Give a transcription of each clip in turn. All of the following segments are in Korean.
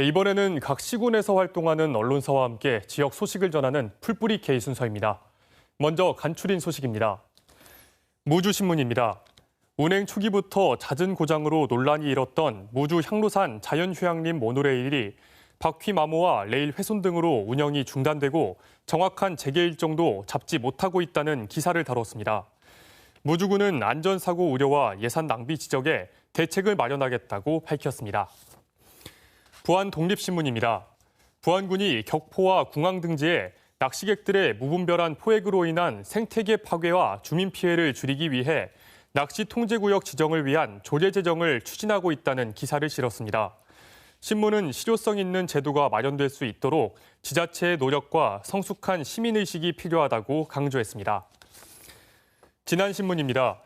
네, 이번에는 각 시군에서 활동하는 언론사와 함께 지역 소식을 전하는 풀뿌리 K 순서입니다. 먼저 간추린 소식입니다. 무주신문입니다. 운행 초기부터 잦은 고장으로 논란이 일었던 무주 향로산 자연휴양림 모노레일이 바퀴 마모와 레일 훼손 등으로 운영이 중단되고 정확한 재개 일정도 잡지 못하고 있다는 기사를 다뤘습니다. 무주군은 안전사고 우려와 예산 낭비 지적에 대책을 마련하겠다고 밝혔습니다. 부안 독립신문입니다. 부안군이 격포와 궁항 등지에 낚시객들의 무분별한 포획으로 인한 생태계 파괴와 주민 피해를 줄이기 위해 낚시 통제구역 지정을 위한 조례 제정을 추진하고 있다는 기사를 실었습니다. 신문은 실효성 있는 제도가 마련될 수 있도록 지자체의 노력과 성숙한 시민의식이 필요하다고 강조했습니다. 지난 신문입니다.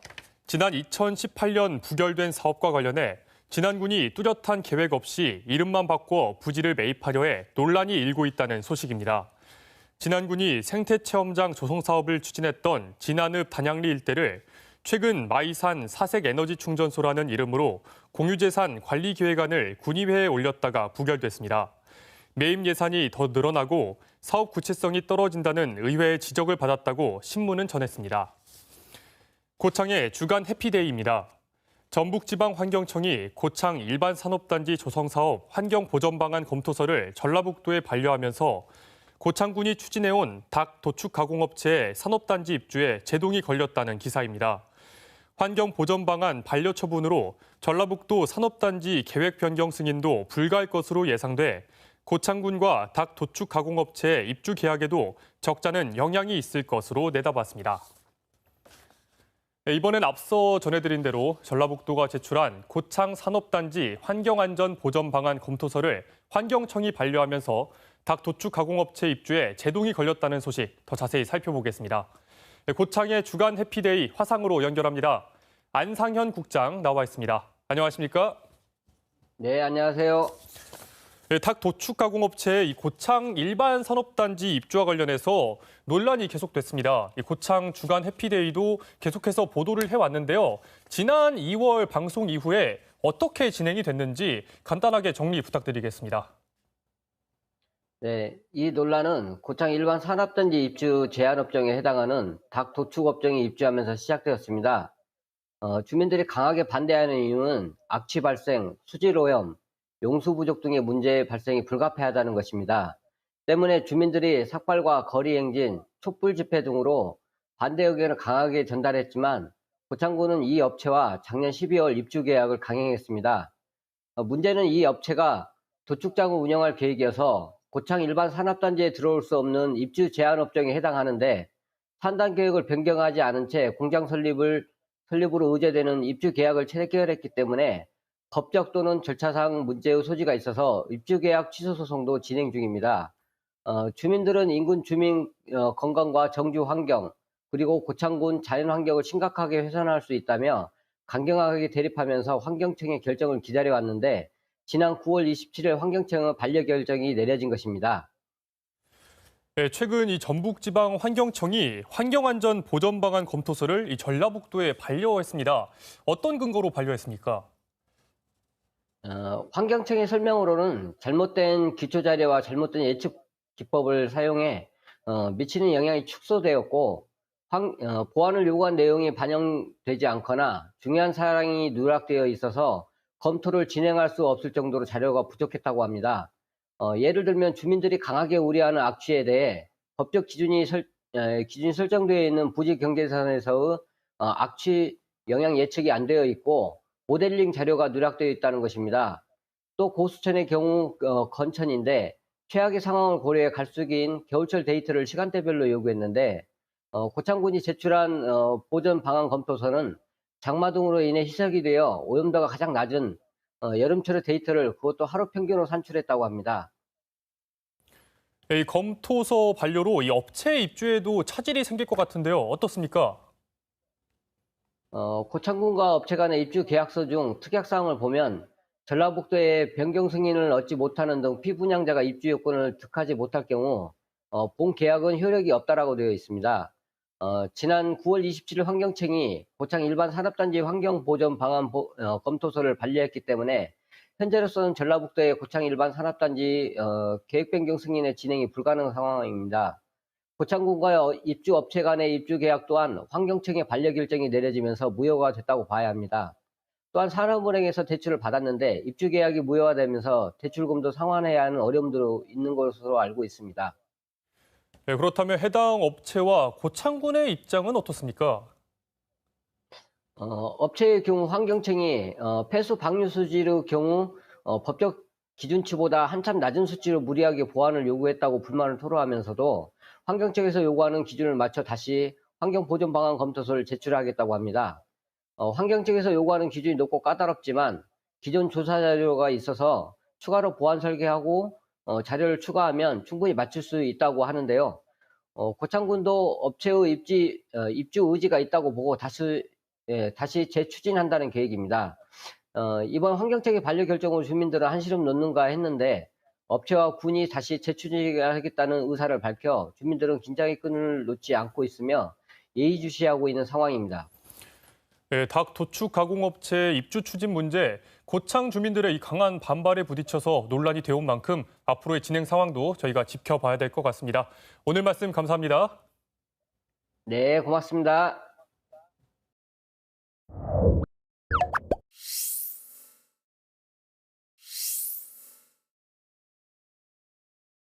지난 2018년 부결된 사업과 관련해 진안군이 뚜렷한 계획 없이 이름만 바꿔 부지를 매입하려 해 논란이 일고 있다는 소식입니다. 진안군이 생태체험장 조성 사업을 추진했던 진안읍 단양리 일대를 최근 마이산 사색 에너지 충전소라는 이름으로 공유재산 관리 계획안을 군의회에 올렸다가 부결됐습니다. 매입 예산이 더 늘어나고 사업 구체성이 떨어진다는 의회의 지적을 받았다고 신문은 전했습니다. 고창의 주간 해피데이입니다. 전북지방환경청이 고창 일반 산업단지 조성 사업 환경 보전 방안 검토서를 전라북도에 반려하면서 고창군이 추진해온 닭 도축 가공업체의 산업단지 입주에 제동이 걸렸다는 기사입니다. 환경 보전 방안 반려 처분으로 전라북도 산업단지 계획 변경 승인도 불가할 것으로 예상돼 고창군과 닭 도축 가공업체의 입주 계약에도 적잖은 영향이 있을 것으로 내다봤습니다. 네, 이번엔 앞서 전해드린 대로 전라북도가 제출한 고창 산업단지 환경안전 보전 방안 검토서를 환경청이 반려하면서 닭 도축 가공업체 입주에 제동이 걸렸다는 소식 더 자세히 살펴보겠습니다. 네, 고창의 주간 해피데이 화상으로 연결합니다. 안상현 국장 나와 있습니다. 안녕하십니까? 네, 안녕하세요. 네, 닭 도축 가공업체의 이 고창 일반 산업단지 입주와 관련해서 논란이 계속됐습니다. 이 고창 주간 해피데이도 계속해서 보도를 해왔는데요. 지난 2월 방송 이후에 어떻게 진행이 됐는지 간단하게 정리 부탁드리겠습니다. 네, 이 논란은 고창 일반 산업단지 입주 제한 업종에 해당하는 닭 도축 업종에 입주하면서 시작되었습니다. 어, 주민들이 강하게 반대하는 이유는 악취 발생, 수질 오염, 용수 부족 등의 문제 발생이 불가피하다는 것입니다. 때문에 주민들이 삭발과 거리 행진, 촛불 집회 등으로 반대 의견을 강하게 전달했지만 고창군은 이 업체와 작년 12월 입주 계약을 강행했습니다. 어, 문제는 이 업체가 도축장을 운영할 계획이어서 고창 일반 산업단지에 들어올 수 없는 입주 제한 업종에 해당하는데 산단 계획을 변경하지 않은 채 공장 설립을 설립으로 의제되는 입주 계약을 체결했기 때문에 법적 또는 절차상 문제의 소지가 있어서 입주계약 취소 소송도 진행 중입니다. 어, 주민들은 인근 주민 어, 건강과 정주 환경 그리고 고창군 자연 환경을 심각하게 훼손할 수 있다며 강경하게 대립하면서 환경청의 결정을 기다려왔는데 지난 9월 27일 환경청의 반려 결정이 내려진 것입니다. 네, 최근 이 전북지방 환경청이 환경안전 보전 방안 검토서를 이 전라북도에 반려했습니다. 어떤 근거로 반려했습니까? 어, 환경청의 설명으로는 잘못된 기초자료와 잘못된 예측 기법을 사용해 어, 미치는 영향이 축소되었고 환, 어, 보완을 요구한 내용이 반영되지 않거나 중요한 사항이 누락되어 있어서 검토를 진행할 수 없을 정도로 자료가 부족했다고 합니다. 어, 예를 들면 주민들이 강하게 우려하는 악취에 대해 법적 기준이 설, 에, 기준이 설정되어 있는 부지 경계선에서의 어, 악취 영향 예측이 안 되어 있고 모델링 자료가 누락되어 있다는 것입니다. 또 고수천의 경우 어, 건천인데 최악의 상황을 고려해 갈수기인 겨울철 데이터를 시간대별로 요구했는데 어, 고창군이 제출한 어, 보전 방안 검토서는 장마 등으로 인해 희석이 되어 오염도가 가장 낮은 어, 여름철의 데이터를 그것도 하루 평균으로 산출했다고 합니다. 이 검토서 반려로 이 업체 입주에도 차질이 생길 것 같은데요. 어떻습니까? 어, 고창군과 업체 간의 입주 계약서 중 특약사항을 보면 전라북도에 변경 승인을 얻지 못하는 등 피분양자가 입주 요건을 득하지 못할 경우 어, 본 계약은 효력이 없다라고 되어 있습니다. 어, 지난 9월 27일 환경청이 고창 일반 산업단지 환경보전 방안 보- 어, 검토서를 반려했기 때문에 현재로서는 전라북도의 고창 일반 산업단지 어, 계획 변경 승인의 진행이 불가능한 상황입니다. 고창군과 입주 업체 간의 입주 계약 또한 환경청의 반려 결정이 내려지면서 무효가 됐다고 봐야 합니다. 또한 산업은행에서 대출을 받았는데 입주 계약이 무효화되면서 대출금도 상환해야 하는 어려움도 있는 것으로 알고 있습니다. 네, 그렇다면 해당 업체와 고창군의 입장은 어떻습니까? 어, 업체의 경우 환경청이 어, 폐수 방류 수지의 경우 어, 법적 기준치보다 한참 낮은 수치로 무리하게 보완을 요구했다고 불만을 토로하면서도 환경청에서 요구하는 기준을 맞춰 다시 환경보존 방안 검토서를 제출하겠다고 합니다. 어, 환경청에서 요구하는 기준이 높고 까다롭지만 기존 조사 자료가 있어서 추가로 보완 설계하고 어, 자료를 추가하면 충분히 맞출 수 있다고 하는데요. 어, 고창군도 업체의 입지, 어, 입주 의지가 있다고 보고 다시 예, 다시 재추진한다는 계획입니다. 어, 이번 환경청의 반려 결정으로 주민들은 한시름 놓는가 했는데 업체와 군이 다시 재추진하겠다는 의사를 밝혀 주민들은 긴장의 끈을 놓지 않고 있으며 예의주시하고 있는 상황입니다. 네, 닭 도축 가공업체 입주 추진 문제, 고창 주민들의 이 강한 반발에 부딪혀서 논란이 되어온 만큼 앞으로의 진행 상황도 저희가 지켜봐야 될 것 같습니다. 오늘 말씀 감사합니다. 네, 고맙습니다.